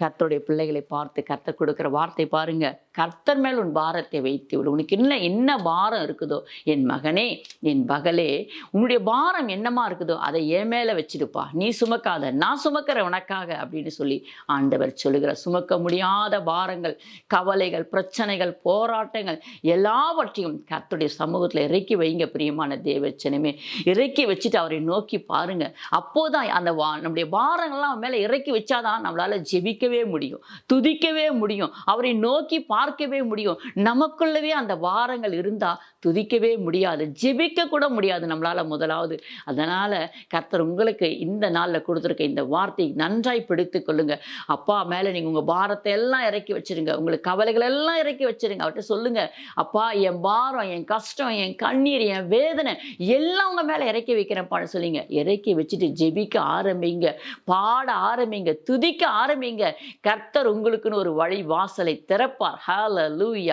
கர்த்தருடைய பிள்ளைகளை பார்த்து கர்த்தர் கொடுக்குற வார்த்தை பாருங்க. கர்த்தர் மேல் உன் பாரத்தை வைத்து விடு. உனக்கு என்ன என்ன பாரம் இருக்குதோ? என் மகனே என் பகலே உன்னுடைய பாரம் என்னமா இருக்குதோ அதை என் மேலே வச்சிருப்பா. நீ சுமக்காத நான் சுமக்கிற உனக்காக அப்படின்னு சொல்லி ஆண்டவர் சொல்லுகிற சுமக்க முடியாத பாரங்கள் கவலைகள் பிரச்சனைகள் போராட்டங்கள் எல்லாவற்றையும் கர்த்தருடைய சமூகத்தில் இறக்கி வைங்க பிரியமான தேவச்சனமே இறக்கி வச்சுட்டு அவரை நோக்கி பாருங்க. அப்போதான் அந்த வா நம்முடைய பாரங்கள்லாம் மேலே இறக்கி வச்சாதான் நம்மளால ஜெபிக்கவே முடியும் துதிக்கவே முடியும் அவரை நோக்கி பார்க்கவே முடியும். நமக்குள்ளவே அந்த வாரங்கள் இருந்தால் துதிக்கவே முடியாது ஜெபிக்க கூட முடியாது நம்மளால முதலாவது. அதனால கர்த்தர் உங்களுக்கு இந்த நாளில் கொடுத்துருக்க இந்த வார்த்தை நன்றாய் பிடித்து கொள்ளுங்க. அப்பா மேலே நீங்கள் உங்கள் பாரத்தை எல்லாம் இறக்கி வச்சிருங்க உங்களுக்கு கவலைகள் எல்லாம் இறக்கி வச்சிருங்க. அவர்கிட்ட சொல்லுங்க அப்பா என் பாரம் என் கஷ்டம் என் கண்ணீர் என் வேதனை எல்லாம் உங்கள் மேலே இறக்கி வைக்கிறேன்ப்பான்னு சொல்லிங்க. இறக்கி வச்சுட்டு ஜெபிக்க ஆரம்பிங்க பாட ஆரம்பிங்க துதிக்க ஆரம்பிங்க. கர்த்தர் உங்களுக்குன்னு ஒரு வழி வாசலை திறப்பார். ஹால லூயா